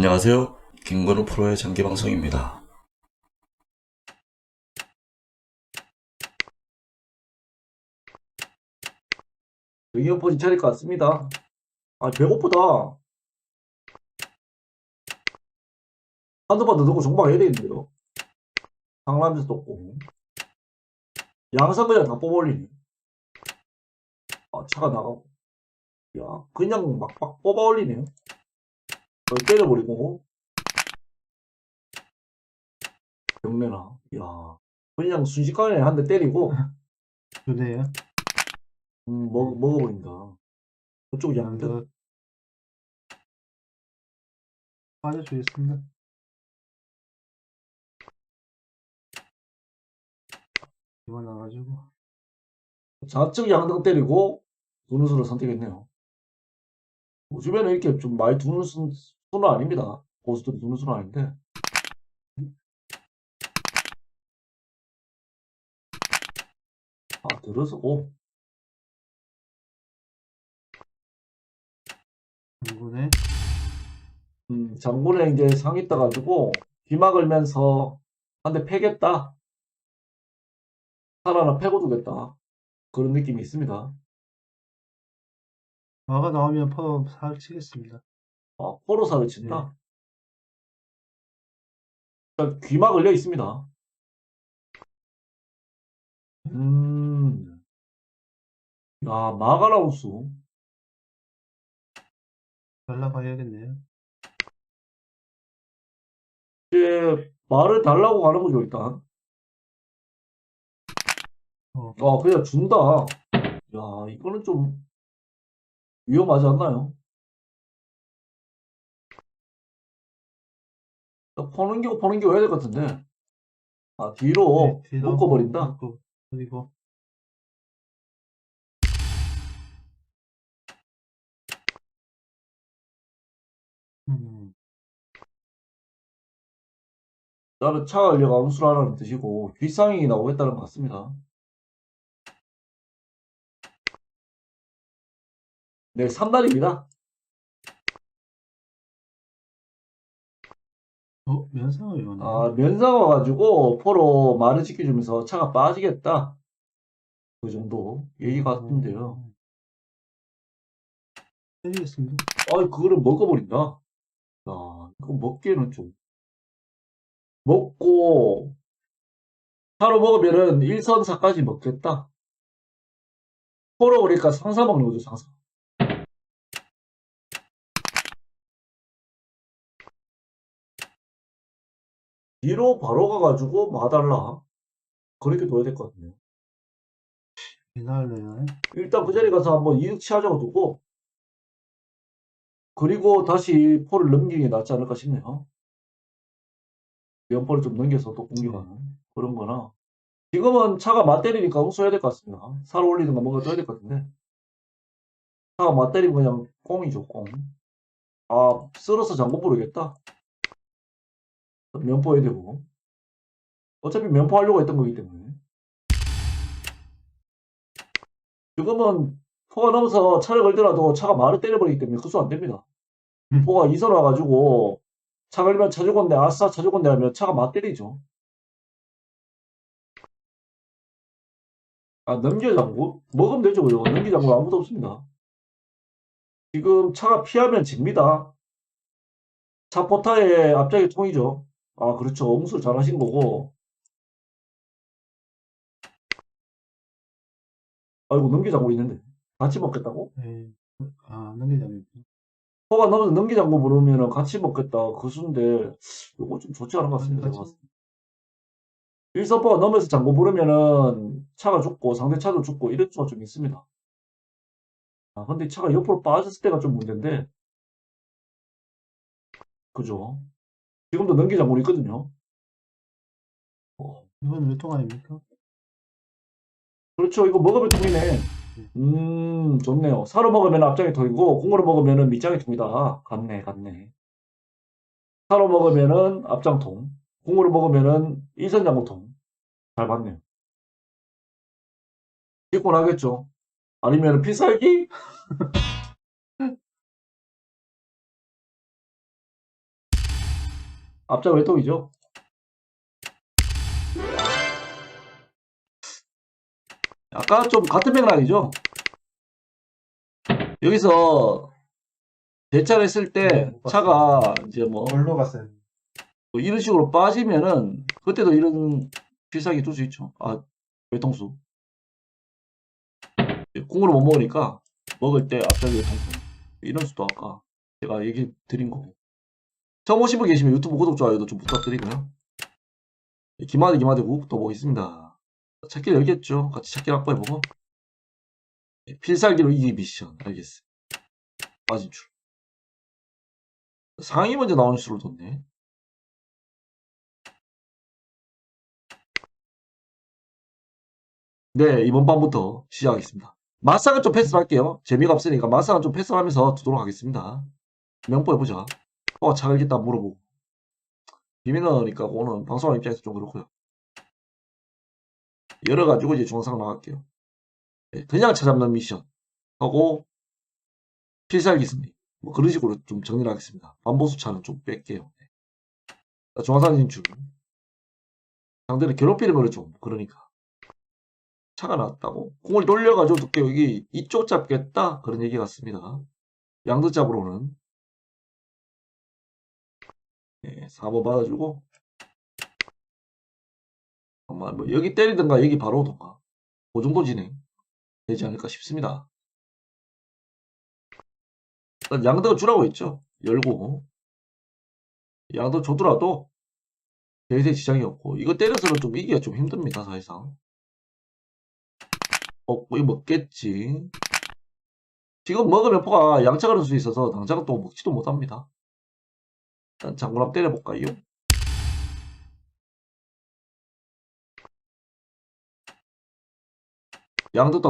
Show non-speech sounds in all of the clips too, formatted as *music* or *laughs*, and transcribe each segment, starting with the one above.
안녕하세요. 김건우 프로의 장기 방송입니다. 이어폰이 차릴 것 같습니다. 아, 배고프다. 한두 번더 듣고 종방해야 되겠는데요. 상라면서도 없고. 양성 그냥 다 뽑아올리네. 아, 차가 나가고. 야, 그냥 막, 막 뽑아올리네요. 여기 때려버리고. 경매나. 야, 그냥 순식간에 한 대 때리고, *laughs* 그네요. 음, 먹, 먹어버린다. 그쪽 양득. 양도 빠져주겠습니다. 이거 나가지고 좌측 양등 때리고 두누수를 선택했네요. 요즘에는 이렇게 좀 많이 두는 수- 수는 아닙니다. 고수들이 두는 수는 아닌데. 아, 들어서, 오, 장군에 음, 장군에 이제 상이 떠가지고, 귀마 걸면서 한 대 패겠다. 살 하나 패고 두겠다. 그런 느낌이 있습니다. 마가 나오면 퍼살 치겠습니다. 아, 포로사를 친다. 일단 귀마 걸려 있습니다. 음, 야, 마가라우스. 날라가야겠네요. 이제 말을 달라고 가는 거죠, 일단. 어. 아, 그냥 준다. 야, 이거는 좀 위험하지 않나요? 퍼는 게, 퍼는 게 와야 될 것 같은데. 아, 뒤로 네, 뒤로 묶어버린다. 그리고 음, 나는 차가 알려가 암수라는 뜻이고, 뒷상이 나오겠다는 것 같습니다. 네, 3단입니다. 어 면상을 이거네. 아, 면상 와가지고 포로 말을 지켜주면서 차가 빠지겠다. 그 정도 얘기 같은데요. 해주겠습니다. 아, 그거를 먹어버린다. 야, 이거 먹기에는 좀. 먹고, 차로 먹으면은 일선사까지 먹겠다. 포로 그러니까 상사 먹는 거죠, 상사. 뒤로 바로 가가지고 마달라. 그렇게 둬야 될 것 같네요. 이날래요. 일단 그 자리 가서 한번 이득 취하자고 두고, 그리고 다시 포를 넘기는 게 낫지 않을까 싶네요. 면포를 좀 넘겨서 또 공격하는 그런 거나. 지금은 차가 맞때리니까 응수해야 될 것 같습니다. 살 올리든가 뭔가 떠야 될 것 같은데. 차가 맞때리면 그냥 꽁이죠, 꽁. 아, 쓸어서 장고 부르겠다. 면포해야 되고. 어차피 면포하려고 했던 거기 때문에. 지금은 포가 넘어서 차를 걸더라도 차가 말을 때려버리기 때문에 그수 안 됩니다. 음. 포가 이선 와가지고 차 걸면 차 죽었네, 아싸 차 죽었네 하면 차가 맞 때리죠. 아, 넘겨 장구? 먹으면 되죠, 그죠? 넘기 장구 아무도 없습니다. 지금 차가 피하면 집니다. 차 포타의 앞자기 통이죠. 아, 그렇죠. 응수를 잘 하신 거고. 아이고, 넘기 장구 있는데. 같이 먹겠다고? 네. 아 넘기자면 포가 넘어서 넘기 장구 부르면은 같이 먹겠다. 그 수인데, 이거 좀 좋지 않은 것 같습니다. 때. 일선포가 넘어서 장고 부르면은 차가 죽고 상대 차도 죽고 이런 수가 좀 있습니다. 아, 근데 차가 옆으로 빠졌을 때가 좀 문제인데, 그죠? 지금도 넘기 장군이 있거든요. 이건 몇통 아닙니까? 그렇죠. 이거 먹으면 통이네. 음, 좋네요. 사로 먹으면 앞장이 통이고, 공으로 먹으면 밑장이 통이다. 같네, 같네. 사로 먹으면은 앞장통, 공으로 먹으면은 일선장구통. 잘 봤네요. 찍고 나겠죠. 아니면 필살기? *laughs* 앞장 외통이죠. 아까 좀 같은 맥락이죠. 여기서 대차를 했을 때 차가 이제 뭐 뭘로 갔어요? 뭐 이런 식으로 빠지면은 그때도 이런 필살기 둘 수 있죠. 아 외통수. 궁으로 못 먹으니까 먹을 때 앞자리 외통수. 이런 수도 아까 제가 얘기 드린 거고. 처음 오신 분 계시면 유튜브 구독 좋아요도 좀 부탁드리고요. 기마대 기마대 국또 뭐 있습니다. 찾기를 열겠죠. 같이 찾기를 확보해보고. 예, 필살기로 이기 미션 알겠어. 빠진 줄. 상위 먼저 나오는 수를 뒀네. 네, 이번 판부터 시작하겠습니다. 마상은 좀 패스를 할게요. 재미가 없으니까 마상은 좀 패스를 하면서 두도록 하겠습니다. 명보 해보자. 어, 차갈겠다 물어보고. 비밀러니까 오늘 방송하는 입장에서 좀 그렇고요. 열어가지고 이제 중앙상 나갈게요. 네, 그냥 찾아잡는 미션 하고 필살기 승리. 뭐 그런 식으로 좀 정리를 하겠습니다. 반보수차는 좀 뺄게요. 네. 자, 중앙상 진출. 상대를 괴롭히는 거를 좀 그러니까. 차가 나왔다고 공을 돌려가지고 여기 이쪽 잡겠다 그런 얘기 같습니다. 양드 잡으로는 예, 4번 받아주고 아마 뭐 여기 때리든가 여기 바로 오든가 그 정도 진행 되지 않을까 싶습니다. 양드가 주라고 했죠. 열고 양드 줘더라도 대세 지장이 없고 이거 때려서는 좀 이기가 좀 힘듭니다 사실상. 어, 거의 먹겠지. 지금 먹으면 포가 될수 있어서 당장 또 먹지도 못합니다. 일단 장군 한번 때려볼까요?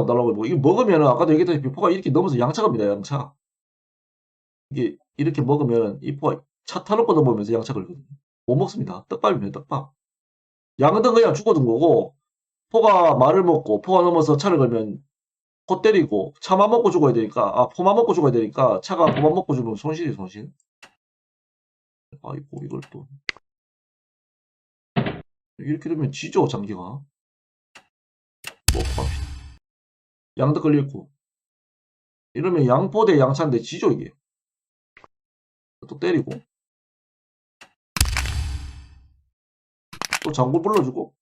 안 달라고 뭐 이거 먹으면 아까도 얘기했다시피 포가 이렇게 넘어서 양차갑니다 양차. 이게 이렇게 먹으면 이 포가 차 타놓고 넘으면서 양차 걸거든요. 못 먹습니다. 떡밥이면 떡밥. 양은 그냥 죽어둔 거고 포가 말을 먹고 포가 넘어서 차를 걸면 포 때리고 차만 먹고 죽어야 되니까 아 포만 먹고 죽어야 되니까 차가 포만 먹고 죽으면 손실이 손실 아이고 이걸 또 이렇게 되면 지죠 장기가 먹고 갑시다 양도 걸려있고 이러면 양포 대 양차인데 지죠 이게 또 때리고 또 장구 불러주고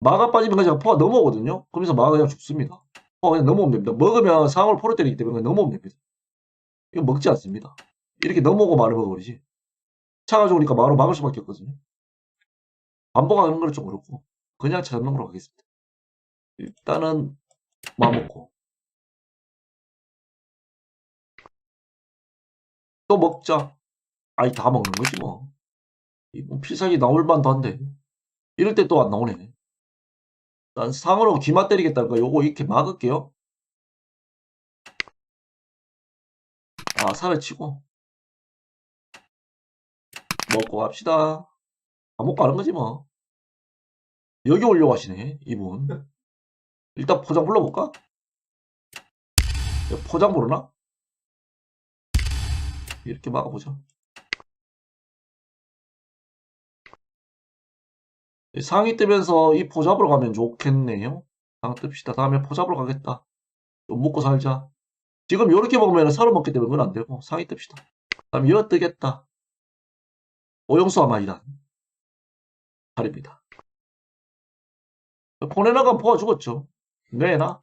마가 빠지면 그냥 포가 넘어오거든요. 그러면서 마가 그냥 죽습니다. 포가 그냥 넘어오면 됩니다. 먹으면 상황을 포로 때리기 때문에 넘어오면 됩니다. 이거 먹지 않습니다. 이렇게 넘어오고 말을 먹어버리지. 차가 좋으니까 마로 막을 수밖에 없거든요. 반복하는 건좀 그렇고 그냥 차 잡는 걸로 가겠습니다. 일단은 마 먹고 또 먹자. 아이 다 먹는 거지 뭐. 이뭐 필살기 나올 만도 한데 이럴 때 또 안 나오네. 난 상으로 기마 때리겠다니까 요거 이렇게 막을게요. 아, 살을 치고. 먹고 갑시다. 안 먹고 가는 거지 뭐. 여기 오려고 하시네, 이분. 일단 포장 불러볼까? 포장 부르나? 이렇게 막아보자. 상이 뜨면서 이 포 잡으러 가면 좋겠네요. 상 뜹시다. 다음에 포 잡으러 가겠다. 좀 먹고 살자. 지금 이렇게 먹으면 사로 먹기 때문에 그건 안 되고 상이 뜹시다. 다음에 이어 뜨겠다. 오용수 아마이란 팔입니다. 포내나간 포가 죽었죠. 왜나?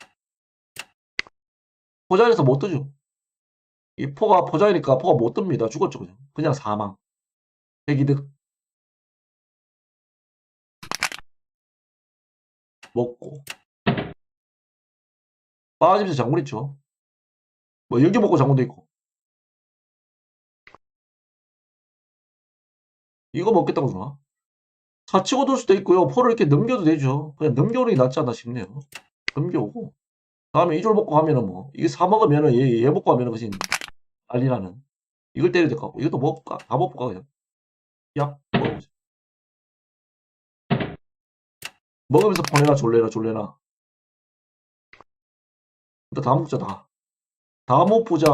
포자에서 못 뜨죠. 이 포가 포자이니까 포가 못 뜹니다. 죽었죠 그냥. 그냥 사망. 대기득. 먹고 빠지면서 장군 있죠. 뭐 여기 먹고 장군도 있고 이거 먹겠다고 주나? 사치고 둘 수도 있고요. 포를 이렇게 넘겨도 되죠. 그냥 넘겨오는 게 낫지 않나 싶네요. 넘겨오고 다음에 이줄 먹고 가면은 뭐 이게 사 먹으면은 얘, 얘 먹고 가면은 그것이 난리나는 이걸 때려야 될 것 같고 이것도 먹을까? 다 먹을까 그냥 야 먹어보자. 먹으면서 보내라 졸래라 졸래라 일단 다 먹자 다. 다못 보자.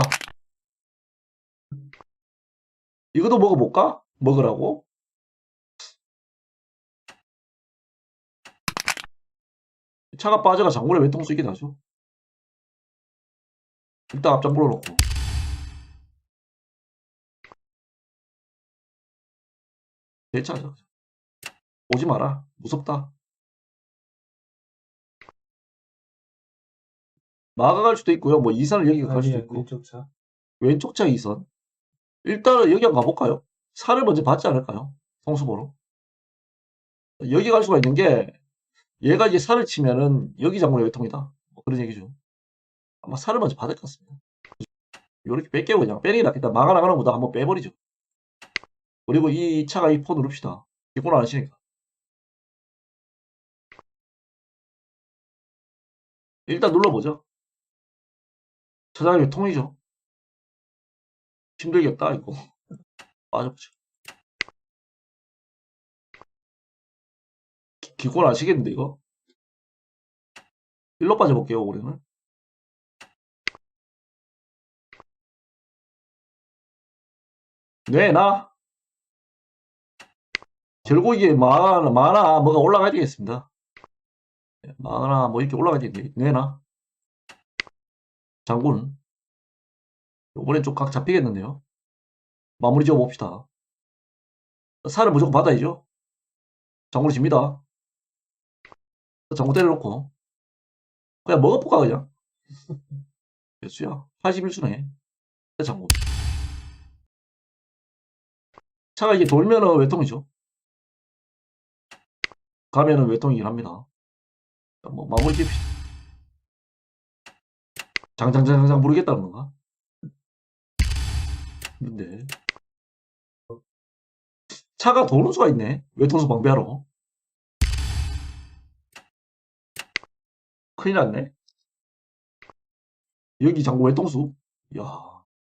이것도 먹어볼까? 먹으라고? 차가 빠져가 장군에 외통수 있게 나죠. 일단 앞장 불어놓고. 대차죠. 오지 마라. 무섭다. 막아갈 수도 있고요. 뭐 이산을 여기 갈 수도 있고. 왼쪽 차. 왼쪽 차 2선. 일단은 여기 한번 가볼까요? 살을 먼저 받지 않을까요? 성수보로. 여기 갈 수가 있는 게 얘가 이제 살을 치면은 여기 장군의 외통이다. 뭐 그런 얘기죠. 아마 살을 먼저 받을 것 같습니다. 요렇게 뺄게요 그냥. 빼는 게 낫겠다. 막아나가는 것보다 한번 빼버리죠. 그리고 이 차가 이 포 누릅시다. 기본 안 하시니까. 일단 눌러보죠. 저장이 통이죠. 힘들겠다 이거 *laughs* 빠져보죠 기- 기권 아시겠는데 이거 일로 빠져볼게요 올해는 뇌나 결국 이게 많아 많아 뭐가 올라가야 되겠습니다 많아 뭐 이렇게 올라가야 되겠네 뇌나 장군 요번엔 좀 각 잡히겠는데요. 마무리 지어 봅시다. 살을 무조건 받아야죠. 장군이 집니다. 장군 때려놓고. 그냥 먹어볼까, 그냥. 몇 수야? 81수네. 장군. 차가 이게 돌면은 외통이죠. 가면은 외통이긴 합니다. 자, 뭐, 마무리 지읍시다. 장장장장 모르겠다는 건가? 근데 차가 도는 수가 있네. 외통수 방배하러. 큰일 났네. 여기 장고 외통수. 이야,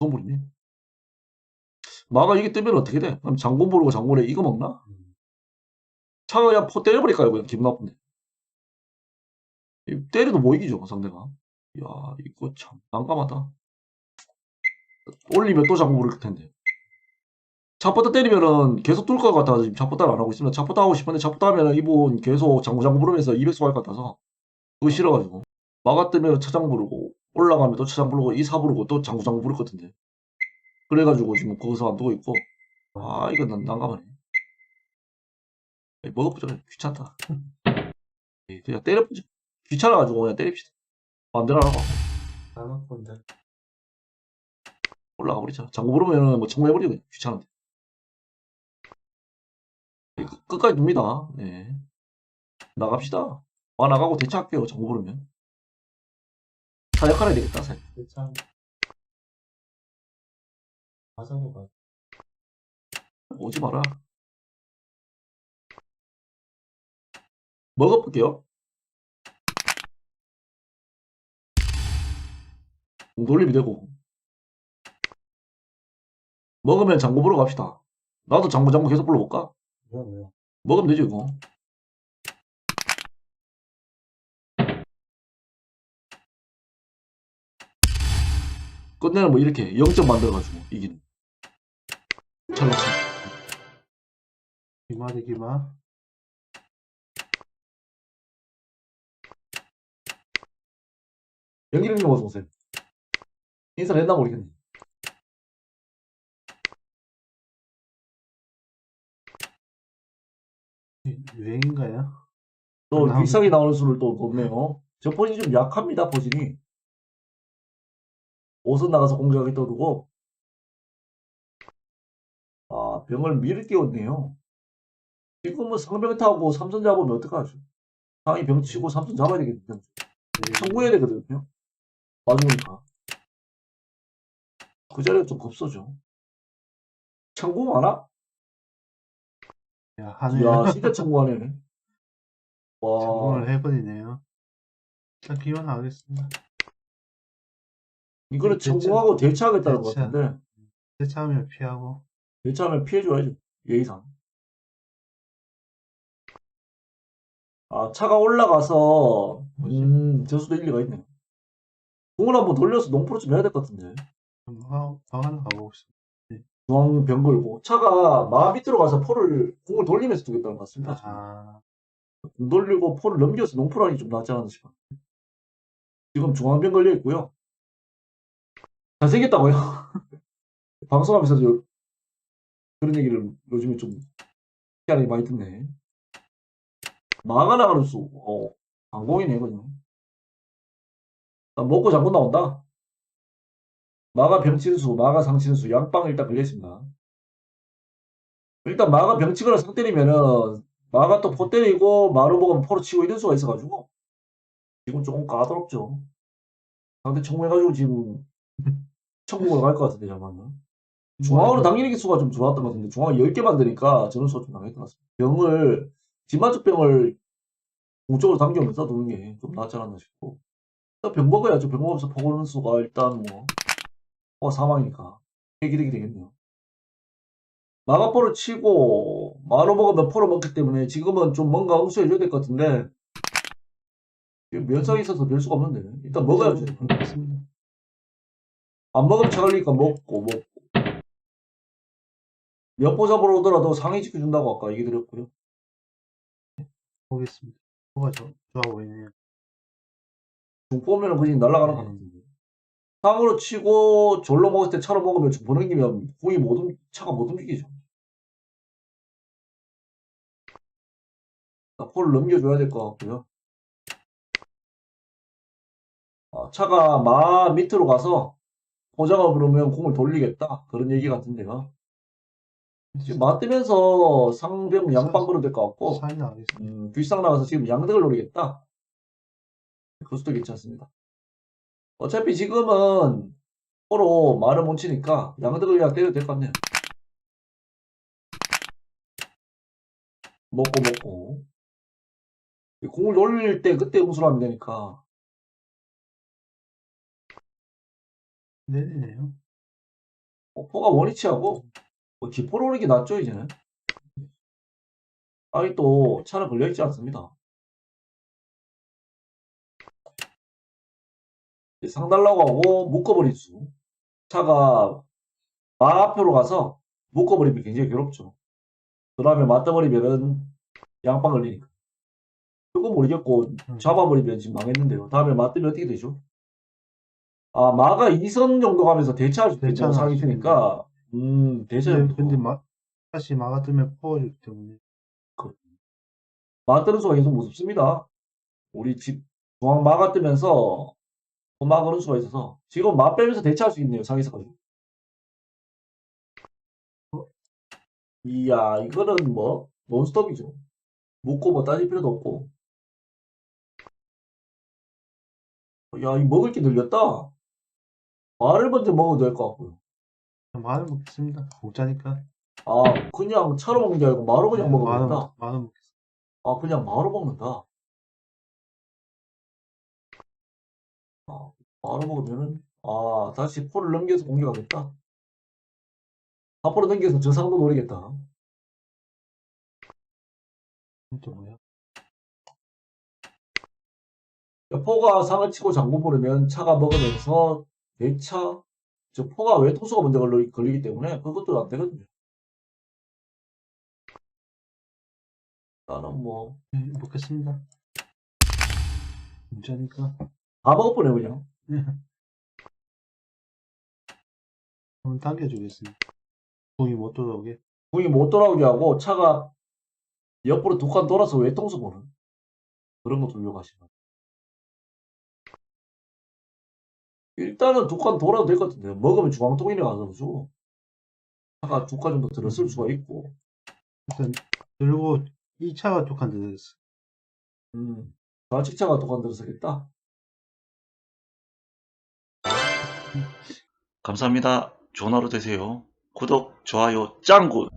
선물이네. 마가 이게 뜨면 어떻게 돼? 그럼 장군 부르고 장군에 이거 먹나? 차가 그냥 포 때려버릴까요? 그냥 기분 나쁜데. 이 때려도 못 이기죠, 상대가. 이야, 이거 참 난감하다. 올리면 또 장군 부를 텐데. 차포타 때리면은 계속 뚫을 것 같아서 지금 차포타를 안 하고 있습니다. 차포타 하고 싶은데 차포타 하면은 이분 계속 장구 장구 부르면서 200수 할것 같아서 그거 싫어가지고. 마가 뜨면 차장 부르고 올라가면 또 차장 부르고 이사 부르고 또 장구 장구 부를 것 같은데 그래가지고 지금 거기서 안 두고 있고. 아 이건 난 난감하네. 먹어보자 *laughs* 그냥 귀찮다. 그냥 때려보자 귀찮아가지고 그냥 때립시다. 마음대로 안 하고. 나만 건데. 올라가 버리자. 장구 부르면은 뭐 청구해버리고 그냥 귀찮은데. 끝- 끝까지 둡니다. 네. 나갑시다. 아, 나가고 대차할게요. 정보 부르면. 사역하야 되겠다, 사역. 참. 맞아고 가. 오지 마라. 먹어볼게요. 돌림이 되고. 먹으면 장고 보러 갑시다. 나도 장고 장고 계속 불러볼까? 뭐야, 뭐야. 먹으면 되죠, 이거. 끝내는 뭐 이렇게 0점 만들어가지고 이기는. 찰나치. 기마 대 기마. 연기력님 어서 오세요. 인사를 했나 모르겠네. 유- 유행인가요? 또 나오네. 비싸게 나오는 수를 또 놓네요. 저 포진이 좀 약합니다, 포진이. 옷은 나가서 공격하기 떠두고. 아, 병을 미리 띄웠네요. 지금은 상병 타고 삼선 잡으면 어떡하죠? 상이 병 치고 삼선 잡아야 되겠는데. 네. 청구해야 되거든요. 맞으니까. 그 자리가 좀 급소죠. 청구 많아? 야, 하네. 이야, 진짜 청구하네. *laughs* 와, 성공을 해버리네요. 일단 기원 하겠습니다. 이거는 대차- 청구하고 대처하겠다는 것 대차. 같은데. 대차하면 피하고. 대처하면 피해줘야죠. 예의상. 아, 차가 올라가서, 음, 저수도 일리가 있네. 공을 한번 돌려서 농프로 좀 해야 될 것 같은데. 막, 막하나 가보고 있습니다. 중앙 병 걸고 차가 마 밑으로 가서 포를 공을 돌리면서 두겠다는 것 같습니다. 아, 공 돌리고 포를 넘겨서 농프라인이 좀 낫지 않나 싶어요. 지금 중앙병 걸려 있고요. 잘생겼다고요? *laughs* 방송하면서 요, 그런 얘기를 요즘에 좀 희한하게 많이 듣네. 마가 나가는 수, 어, 항공이네, 이거는. 먹고 장군 나온다. 마가 병친수, 마가 상친수, 양빵 일단 걸려있습니다. 일단 마가 병치거나 상 때리면은 마가 또 포 때리고 마루 먹으면 포로 치고 이럴 수가 있어가지고 지금 조금 까다롭죠. 상대 청구해가지고 지금 *laughs* 천국으로 갈 것 같은데 잠깐만. 중앙으로 당기는 기수가 좀 좋았던 것 같은데 중앙 10개 만드니까 저는 수가 좀 당했던 것 같습니다. 병을 집맞춤 병을 공쪽으로 당기면서 두는 게 좀 낫지 않았나 싶고 일단 병 먹어야죠. 병 먹으면서 포 고르는 수가 일단 뭐 포가 사망이니까 해기득이 되겠네요. 마가포를 치고 마로 먹으면 포를 먹기 때문에 지금은 좀 뭔가 응수해 줘야 될 것 같은데 면상에 있어서 별 수가 없는데 일단 먹어야죠. 먹겠습니다. 안 먹으면 차 걸리니까 먹고 먹고 면포 잡으러 오더라도 상위 지켜준다고 아까 얘기 드렸고요. 보겠습니다. 뭐가 좋, 좋아 보이네요. 중포면은 그냥 날아가는 것 같은데. 상으로 치고 졸로 먹을 때 차로 먹으면 좀 보넘기면 공이 못 움, 차가 못 움직이죠. 자, 포를 넘겨줘야 될 것 같고요. 아, 차가 마 밑으로 가서 포장을 부르면 공을 돌리겠다. 그런 얘기 같은데요. 지금 마 뜨면서 상병 양빵 그려도 될것 같고. 음, 뒷상 나가서 지금 양득을 노리겠다. 그것도 괜찮습니다. 어차피 지금은 서로 말을 못 치니까 양득을 그냥 때려도 될 것 같네요. 먹고 먹고. 공을 돌릴 때 그때 응수를 하면 되니까. 내리네요. 어, 포가 원위치하고 뭐 기포로 오는 게 낫죠 이제는. 아니 또 차는 걸려있지 않습니다. 상달라고 하고 묶어버린 수. 차가 마 앞으로 가서 묶어버리면 굉장히 괴롭죠. 그 다음에 맞다버리면은 양빵 걸리니까. 그건 모르겠고 음. 잡아버리면 지금 망했는데요. 다음에 맞으면 어떻게 되죠? 아 마가 2선 정도 가면서 대차할 수 있는 대차는 상황이 할수 있으니까 음 대차를 근데, 근데 마, 다시 막아두면 포이기 때문에 맞드는 수가 계속 무섭습니다. 우리 집 중앙 마가 뜨면서 막으는 수가 있어서 지금 마 빼면서 대체할 수 있네요 상에서까지. 어? 이야 이거는 뭐 논스톱이죠. 묻고 뭐 따질 필요도 없고. 야, 이 먹을 게 늘렸다. 말을 먼저 먹어도 될 것 같고요. 마늘 먹겠습니다. 공짜니까. 아, 그냥 차로 먹는 게 아니고 마로 그냥 먹으면 마늘, 된다. 마늘 먹겠습니다. 아, 그냥 마로 먹는다. 아, 마로 먹으면은, 아, 다시 포를 넘겨서 공격하겠다. 앞으로 넘겨서 저상도 노리겠다. 또 뭐야? 포가 상을 치고 장구 보르면 차가 먹으면서 내차, 저 포가 외통수가 먼저 걸리, 걸리기 때문에 그것도 안 되거든요. 나는 뭐, 네, 먹겠습니다. 공짜니까. 다 먹어버려, 그냥. 한번 당겨주겠습니다. 공이 못 돌아오게. 공이 못 돌아오게 하고 차가 옆으로 두 칸 돌아서 외통수 보는 그런 거 돌려고 하시면 일단은 두 칸 돌아도 될 것 같은데 먹으면 중앙통이네 가서 주고 차가 두칸 정도 들었을 수가 있고 일단 들고 이 차가 툭한 대 들었어. 음 좌측차가 두 칸 들었겠다 감사합니다. 좋은 하루 되세요. 구독, 좋아요, 짱구!